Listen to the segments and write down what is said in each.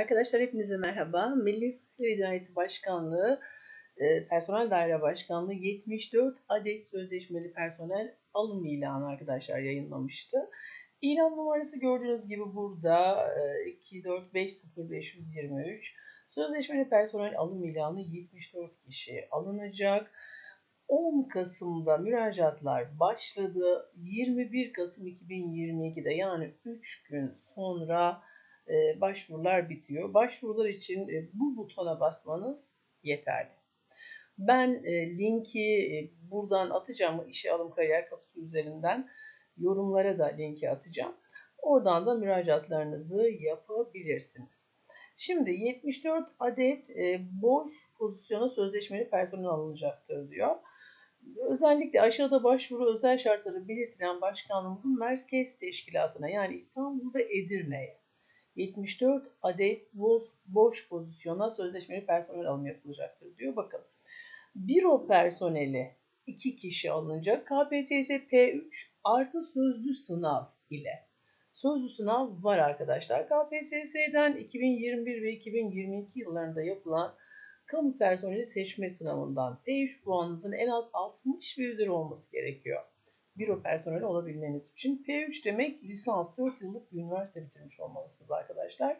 Arkadaşlar hepinize merhaba. Milli İstihbarat İdaresi Başkanlığı e, Personel Daire Başkanlığı 74 adet sözleşmeli personel alım ilanı arkadaşlar yayınlamıştı. İlan numarası gördüğünüz gibi burada e, 2450523 sözleşmeli personel alım ilanı 74 kişi alınacak. 10 Kasım'da müracaatlar başladı. 21 Kasım 2022'de yani 3 gün sonra e, başvurular bitiyor. Başvurular için e, bu butona basmanız yeterli. Ben e, linki buradan atacağım işe alım kariyer kapısı üzerinden yorumlara da linki atacağım. Oradan da müracaatlarınızı yapabilirsiniz. Şimdi 74 adet boş pozisyona sözleşmeli personel alınacaktır diyor. Özellikle aşağıda başvuru özel şartları belirtilen başkanlığımızın merkez teşkilatına yani İstanbul ve Edirne'ye 74 adet boş, boş pozisyona sözleşmeli personel alımı yapılacaktır diyor. Bakın büro personeli 2 kişi alınacak. KPSS P3 artı sözlü sınav ile. Sözlü sınav var arkadaşlar. KPSS'den 2021 ve 2022 yıllarında yapılan kamu personeli seçme sınavından P3 puanınızın en az 60 ve üzeri olması gerekiyor büro personeli olabilmeniz için. P3 demek lisans 4 yıllık üniversite bitirmiş olmalısınız arkadaşlar.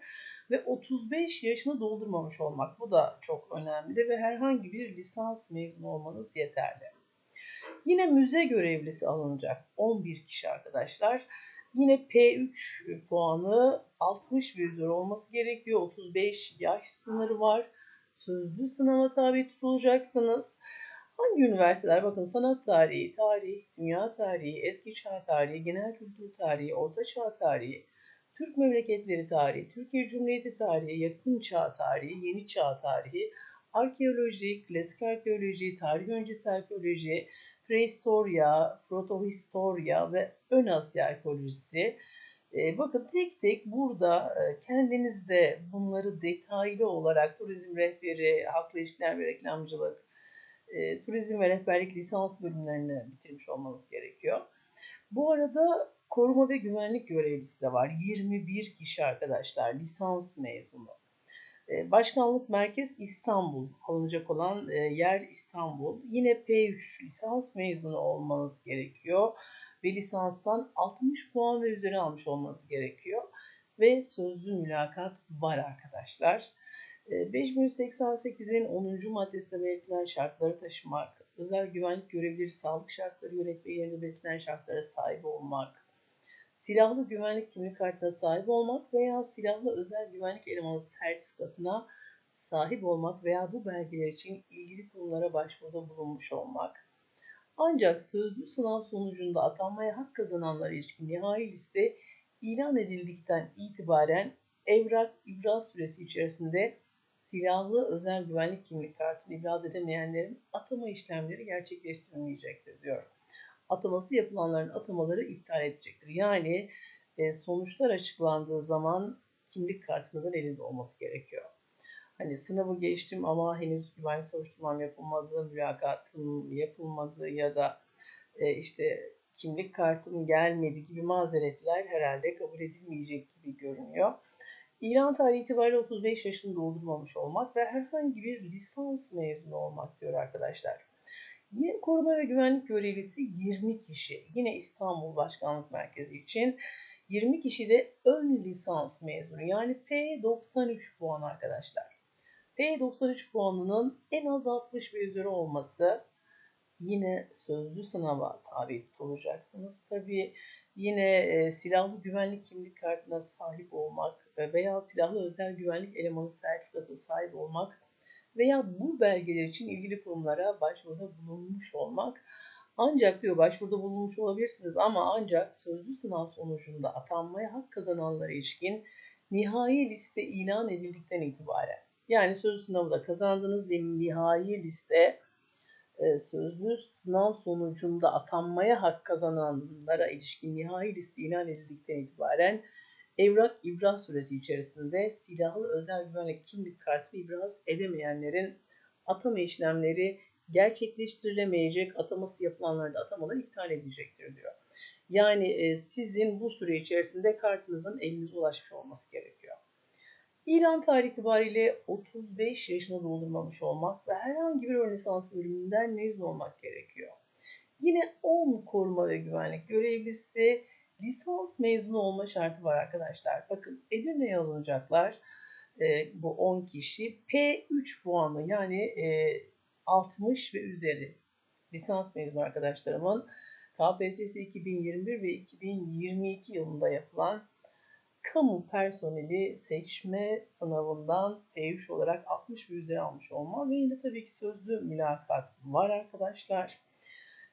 Ve 35 yaşını doldurmamış olmak. Bu da çok önemli ve herhangi bir lisans mezunu olmanız yeterli. Yine müze görevlisi alınacak 11 kişi arkadaşlar. Yine P3 puanı 60 ve üzeri olması gerekiyor. 35 yaş sınırı var. Sözlü sınava tabi tutulacaksınız. Hangi üniversiteler? Bakın sanat tarihi, tarih, dünya tarihi, eski çağ tarihi, genel kültür tarihi, orta çağ tarihi, Türk memleketleri tarihi, Türkiye Cumhuriyeti tarihi, yakın çağ tarihi, yeni çağ tarihi, arkeoloji, klasik arkeoloji, tarih öncesi arkeoloji, prehistorya, protohistorya ve ön Asya arkeolojisi. Ee, bakın tek tek burada e, kendiniz bunları detaylı olarak turizm rehberi, halkla ilişkiler ve reklamcılık, e, turizm ve rehberlik lisans bölümlerini bitirmiş olmanız gerekiyor. Bu arada koruma ve güvenlik görevlisi de var. 21 kişi arkadaşlar lisans mezunu. E, başkanlık merkez İstanbul alınacak olan e, yer İstanbul. Yine P3 lisans mezunu olmanız gerekiyor ve lisanstan 60 puan ve üzeri almış olmanız gerekiyor. Ve sözlü mülakat var arkadaşlar. 5188'in 10. maddesinde belirtilen şartları taşımak, özel güvenlik görevlileri sağlık şartları yönetmelerinde belirtilen şartlara sahip olmak, silahlı güvenlik kimlik kartına sahip olmak veya silahlı özel güvenlik elemanı sertifikasına sahip olmak veya bu belgeler için ilgili kurumlara başvuruda bulunmuş olmak. Ancak sözlü sınav sonucunda atanmaya hak kazananlara ilişkin nihai liste ilan edildikten itibaren evrak ibraz süresi içerisinde silahlı özel güvenlik kimlik kartını ibraz edemeyenlerin atama işlemleri gerçekleştirilmeyecektir diyor. Ataması yapılanların atamaları iptal edecektir. Yani e, sonuçlar açıklandığı zaman kimlik kartınızın elinde olması gerekiyor. Hani sınavı geçtim ama henüz güvenlik soruşturmam yapılmadı, mülakatım yapılmadı ya da e, işte kimlik kartım gelmedi gibi mazeretler herhalde kabul edilmeyecek gibi görünüyor. İlan tarihi itibariyle 35 yaşını doldurmamış olmak ve herhangi bir lisans mezunu olmak diyor arkadaşlar. Yine koruma ve güvenlik görevlisi 20 kişi. Yine İstanbul Başkanlık Merkezi için 20 kişi de ön lisans mezunu. Yani P93 puan arkadaşlar. P93 puanının en az 60 ve üzeri olması yine sözlü sınava tabi tutulacaksınız. Tabii Yine e, silahlı güvenlik kimlik kartına sahip olmak veya silahlı özel güvenlik elemanı sertifikası sahip olmak veya bu belgeler için ilgili kurumlara başvuruda bulunmuş olmak. Ancak diyor başvuruda bulunmuş olabilirsiniz ama ancak sözlü sınav sonucunda atanmaya hak kazananlara ilişkin nihai liste ilan edildikten itibaren yani sözlü sınavı da kazandınız ve nihai liste e, sözlü sınav sonucunda atanmaya hak kazananlara ilişkin nihai liste ilan edildikten itibaren evrak ibraz süresi içerisinde silahlı özel güvenlik kimlik kartını ibraz edemeyenlerin atama işlemleri gerçekleştirilemeyecek, ataması yapılanların da atamaları iptal edilecektir diyor. Yani e, sizin bu süre içerisinde kartınızın elinize ulaşmış olması gerekiyor. İlan tarihi itibariyle 35 yaşına doldurmamış olmak ve herhangi bir ön lisans bölümünden mezun olmak gerekiyor. Yine 10 koruma ve güvenlik görevlisi lisans mezunu olma şartı var arkadaşlar. Bakın Edirne'ye alınacaklar e, bu 10 kişi P3 puanı yani e, 60 ve üzeri lisans mezunu arkadaşlarımın KPSS 2021 ve 2022 yılında yapılan kamu personeli seçme sınavından P3 olarak 60 ve üzeri almış olma ve yine tabii ki sözlü mülakat var arkadaşlar.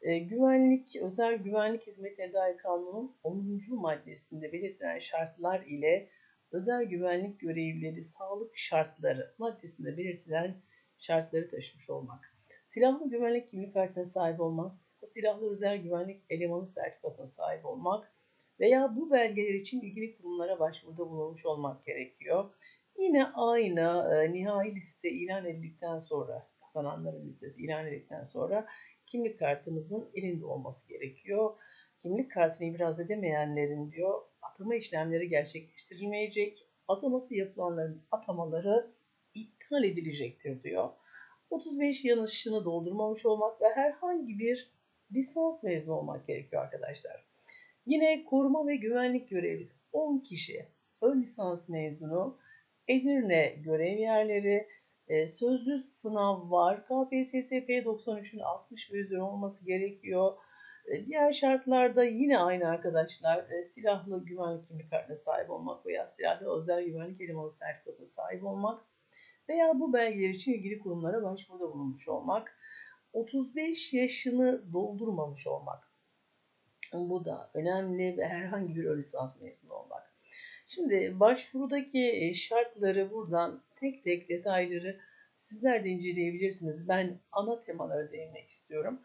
E, güvenlik, özel güvenlik hizmetleri dair kanunun 10. maddesinde belirtilen şartlar ile özel güvenlik görevlileri sağlık şartları maddesinde belirtilen şartları taşımış olmak. Silahlı güvenlik kimlik kartına sahip olmak, silahlı özel güvenlik elemanı sertifikasına sahip olmak veya bu belgeler için ilgili kurumlara başvuruda bulunmuş olmak gerekiyor. Yine aynı e, nihai liste ilan edildikten sonra, kazananların listesi ilan edildikten sonra kimlik kartımızın elinde olması gerekiyor. Kimlik kartını ibraz edemeyenlerin diyor atama işlemleri gerçekleştirilmeyecek. Ataması yapılanların atamaları iptal edilecektir diyor. 35 yaşını doldurmamış olmak ve herhangi bir lisans mezunu olmak gerekiyor arkadaşlar. Yine koruma ve güvenlik görevlisi 10 kişi ön lisans mezunu Edirne görev yerleri e, sözlü sınav var. KPSS P93'ün 60 ve üzeri olması gerekiyor. E, diğer şartlarda yine aynı arkadaşlar e, silahlı güvenlik kimlik kartına sahip olmak veya silahlı özel güvenlik elemanı sertifikasına sahip olmak veya bu belgeler için ilgili kurumlara başvuruda bulunmuş olmak, 35 yaşını doldurmamış olmak. Bu da önemli ve herhangi bir ön lisans mezunu olmak. Şimdi başvurudaki e, şartları buradan tek tek detayları sizler de inceleyebilirsiniz. Ben ana temalara değinmek istiyorum.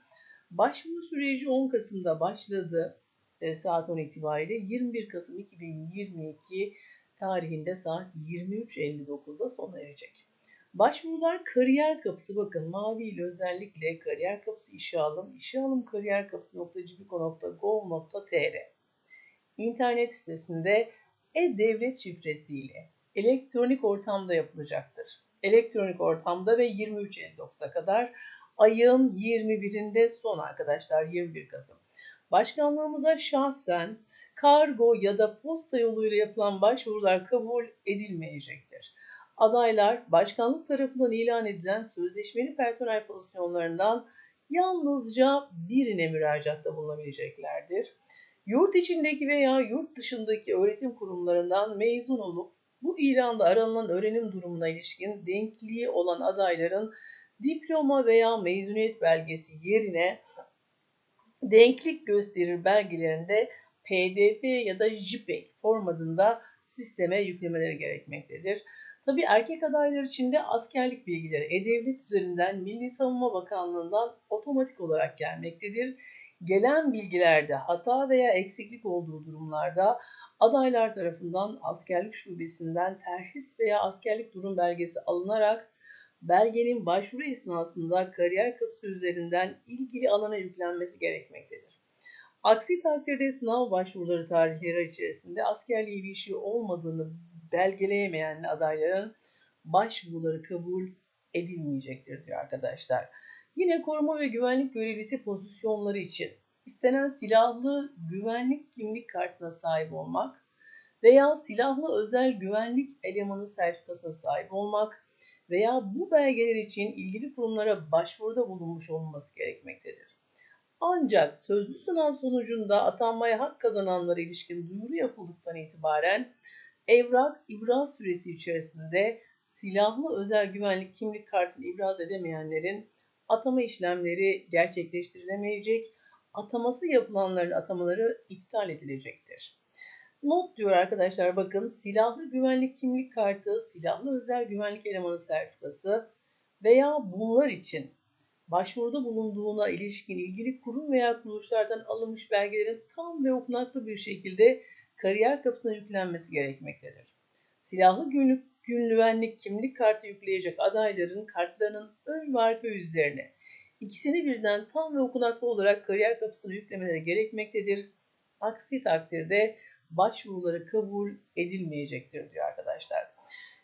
Başvuru süreci 10 Kasım'da başladı e, saat 10 itibariyle 21 Kasım 2022 tarihinde saat 23.59'da sona erecek. Başvurular kariyer kapısı bakın mavi ile özellikle kariyer kapısı işe alım, işe alım kariyer kapısı.cibiko.gov.tr İnternet sitesinde e-devlet şifresiyle elektronik ortamda yapılacaktır. Elektronik ortamda ve 23.59'a kadar ayın 21'inde son arkadaşlar 21 Kasım. Başkanlığımıza şahsen kargo ya da posta yoluyla yapılan başvurular kabul edilmeyecektir. Adaylar başkanlık tarafından ilan edilen sözleşmeli personel pozisyonlarından yalnızca birine müracaatta bulunabileceklerdir. Yurt içindeki veya yurt dışındaki öğretim kurumlarından mezun olup bu ilanda aranılan öğrenim durumuna ilişkin denkliği olan adayların diploma veya mezuniyet belgesi yerine denklik gösterir belgelerinde PDF ya da JPEG formatında sisteme yüklemeleri gerekmektedir. Tabii erkek adaylar için de askerlik bilgileri E-Devlet üzerinden Milli Savunma Bakanlığı'ndan otomatik olarak gelmektedir. Gelen bilgilerde hata veya eksiklik olduğu durumlarda adaylar tarafından askerlik şubesinden terhis veya askerlik durum belgesi alınarak belgenin başvuru esnasında kariyer kapısı üzerinden ilgili alana yüklenmesi gerekmektedir. Aksi takdirde sınav başvuruları tarihleri içerisinde askerliği bir işi olmadığını belgeleyemeyen adayların başvuruları kabul edilmeyecektir diyor arkadaşlar. Yine koruma ve güvenlik görevlisi pozisyonları için istenen silahlı güvenlik kimlik kartına sahip olmak veya silahlı özel güvenlik elemanı sertifikasına sahip olmak veya bu belgeler için ilgili kurumlara başvuruda bulunmuş olması gerekmektedir. Ancak sözlü sınav sonucunda atanmaya hak kazananlara ilişkin duyuru yapıldıktan itibaren evrak ibraz süresi içerisinde silahlı özel güvenlik kimlik kartını ibraz edemeyenlerin atama işlemleri gerçekleştirilemeyecek, ataması yapılanların atamaları iptal edilecektir. Not diyor arkadaşlar bakın silahlı güvenlik kimlik kartı, silahlı özel güvenlik elemanı sertifikası veya bunlar için başvuruda bulunduğuna ilişkin ilgili kurum veya kuruluşlardan alınmış belgelerin tam ve okunaklı bir şekilde kariyer kapısına yüklenmesi gerekmektedir. Silahlı günlük gün güvenlik kimlik kartı yükleyecek adayların kartlarının ön ve arka yüzlerini ikisini birden tam ve okunaklı olarak kariyer kapısına yüklemeleri gerekmektedir. Aksi takdirde başvuruları kabul edilmeyecektir diyor arkadaşlar.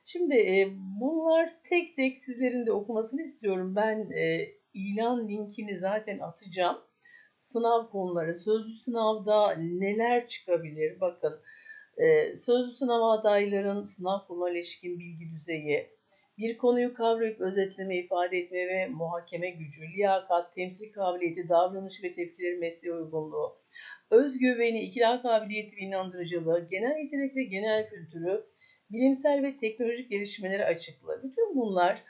Şimdi e, bunlar tek tek sizlerin de okumasını istiyorum. Ben e, ilan linkini zaten atacağım. Sınav konuları, sözlü sınavda neler çıkabilir? Bakın, e, sözlü sınav adayların sınav konularına ilişkin bilgi düzeyi, bir konuyu kavrayıp özetleme, ifade etme ve muhakeme gücü, liyakat, temsil kabiliyeti, davranış ve tepkileri mesleğe uygunluğu, özgüveni, ikna kabiliyeti ve inandırıcılığı, genel yetenek ve genel kültürü, bilimsel ve teknolojik gelişmeleri açıkla. Bütün bunlar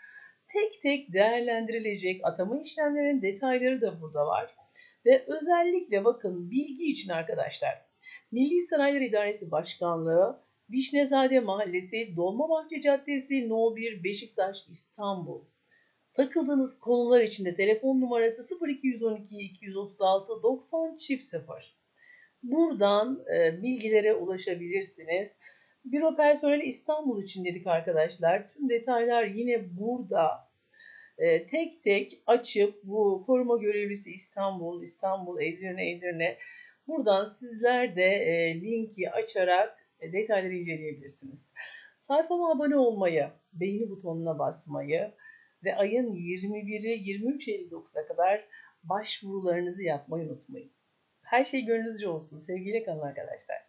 tek tek değerlendirilecek atama işlemlerinin detayları da burada var. Ve özellikle bakın bilgi için arkadaşlar. Milli Sanaylar İdaresi Başkanlığı, Vişnezade Mahallesi, Dolmabahçe Caddesi, No 1, Beşiktaş, İstanbul. Takıldığınız konular için de telefon numarası 0212 236 90 çift 0. Buradan e, bilgilere ulaşabilirsiniz. Büro personeli İstanbul için dedik arkadaşlar. Tüm detaylar yine burada. E, tek tek açıp bu koruma görevlisi İstanbul, İstanbul, Edirne, Edirne. Buradan sizler de e, linki açarak detayları inceleyebilirsiniz. Sayfama abone olmayı, beğeni butonuna basmayı ve ayın 21'i 23 59'a kadar başvurularınızı yapmayı unutmayın. Her şey gönlünüzce olsun. Sevgiyle kalın arkadaşlar.